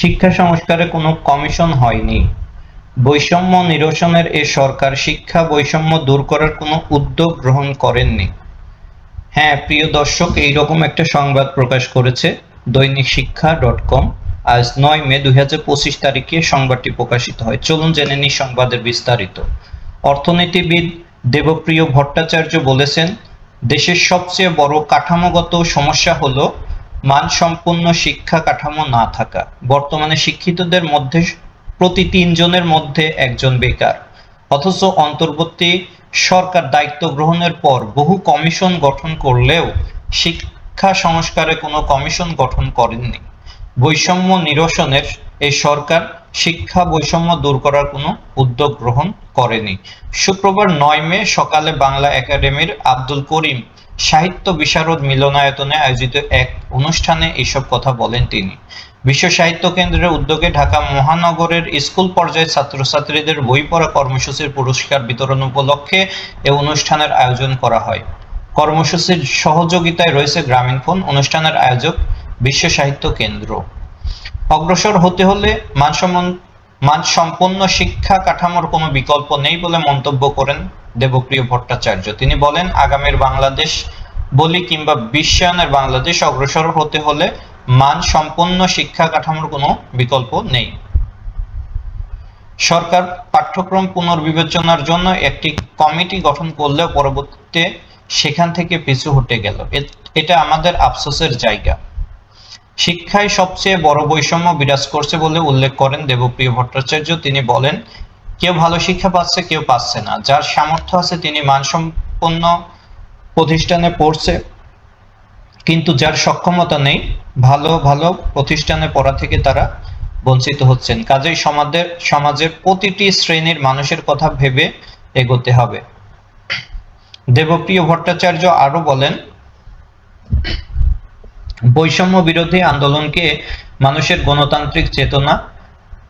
শিক্ষা সংস্কারে কোনো কমিশন হয়নি। বৈষম্য নিরসনের এ সরকার শিক্ষা বৈষম্য দূর করার কোনো উদ্যোগ গ্রহণ করেননি। হ্যাঁ প্রিয় দর্শক, এইরকম একটা সংবাদ প্রকাশ করেছে দৈনিক শিক্ষা ডট কম। আজ নয় মে দুই হাজার পঁচিশ তারিখে সংবাদটি প্রকাশিত হয়। চলুন জেনে নিই সংবাদের বিস্তারিত। অর্থনীতিবিদ দেবপ্রিয় ভট্টাচার্য বলেছেন, দেশের সবচেয়ে বড় কাঠামোগত সমস্যা হলো মানসম্পন্ন শিক্ষা কাঠামো না থাকা। বর্তমানে শিক্ষিতদের মধ্যে প্রতি তিনজনের মধ্যে একজন বেকার। অথচ অন্তর্বর্তী সরকার দায়িত্ব গ্রহণের পর বহু কমিশন গঠন করলেও শিক্ষা সংস্কারে কোনো কমিশন গঠন করেননি। বৈষম্য নিরসনের এই সরকার শিক্ষা বৈষম্য দূর করার কোনো উদ্যোগ গ্রহণ করেনি। শুক্রবার নয় মে সকালে বাংলা একাডেমির আব্দুল করিম সাহিত্য বিশারদ মিলনায়তনে আয়োজিত এক অনুষ্ঠানে এসব কথা বলেন তিনি। বিশ্ব সাহিত্য কেন্দ্রের উদ্যোগে ঢাকা মহানগরের স্কুল পর্যায়ে ছাত্রছাত্রীদের বই পড়া কর্মসূচির পুরস্কার বিতরণ উপলক্ষে এ অনুষ্ঠানের আয়োজন করা হয়। কর্মসূচির সহযোগিতায় রয়েছে গ্রামীণফোন অনুষ্ঠানের আয়োজক বিশ্ব সাহিত্য কেন্দ্র। অগ্রসর হতে হলে মানসম্মান মানসম্পন্ন শিক্ষা কাঠামোর কোনো বিকল্প নেই বলে মন্তব্য করেন দেবপ্রিয় ভট্টাচার্য। তিনি বলেন, আগামীর বাংলাদেশ বলি কিংবা বিশ্বায়নের বাংলাদেশ অগ্রসর হতে হলে মানসম্পন্ন শিক্ষা কাঠামোর কোনো বিকল্প নেই। সরকার পাঠ্যক্রম পুনর্বিবেচনার জন্য একটি কমিটি গঠন করলেও পরবর্তীতে সেখান থেকে পিছু হটে গেল। এটা আমাদের আফসোসের জায়গা। শিক্ষায় সবচেয়ে বড় বৈষম্য বিরাজ করছে বলে উল্লেখ করেন দেবপ্রিয় ভট্টাচার্য। তিনি বলেন, কেউ ভালো শিক্ষা পাচ্ছে, কেউ পাচ্ছে না। যার সামর্থ্য আছে, তিনি মানসম্পন্ন প্রতিষ্ঠানে পড়ছে। কিন্তু যার সক্ষমতা নেই, ভালো ভালো প্রতিষ্ঠানে পড়া থেকে তারা বঞ্চিত হচ্ছেন। কাজেই সমাজের সমাজের প্রতিটি শ্রেণির মানুষের কথা ভেবে এগোতে হবে। দেবপ্রিয় ভট্টাচার্য আরও বলেন বৈষম্য বিরোধী আন্দোলনকে মানুষের গণতান্ত্রিক চেতনা,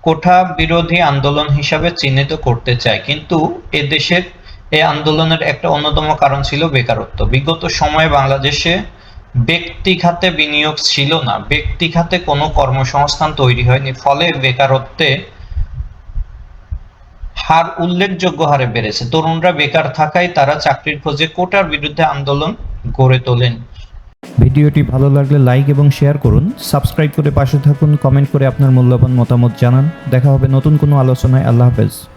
কোঠা বিরোধী আন্দোলন হিসাবে চিহ্নিত করতে চায়। কিন্তু এ দেশের এই আন্দোলনের একটা অন্যতম কারণ ছিল বেকারত্ব। বিগত সময়ে বাংলাদেশে ব্যক্তি খাতে বিনিয়োগ ছিল না। ব্যক্তি খাতে কোনো কর্মসংস্থান তৈরি হয়নি। ফলে বেকারত্বে হার উল্লেখযোগ্য হারে বেড়েছে। তরুণরা বেকার থাকায় তারা চাকরির খোঁজে কোটার বিরুদ্ধে আন্দোলন গড়ে তোলেন। ভিডিওটি ভালো লাগলে লাইক এবং শেয়ার করুন, সাবস্ক্রাইব করে পাশে থাকুন, কমেন্ট করে আপনার মূল্যবান মতামত জানান। দেখা হবে নতুন কোনো আলোচনায়, আল্লাহ হাফেজ।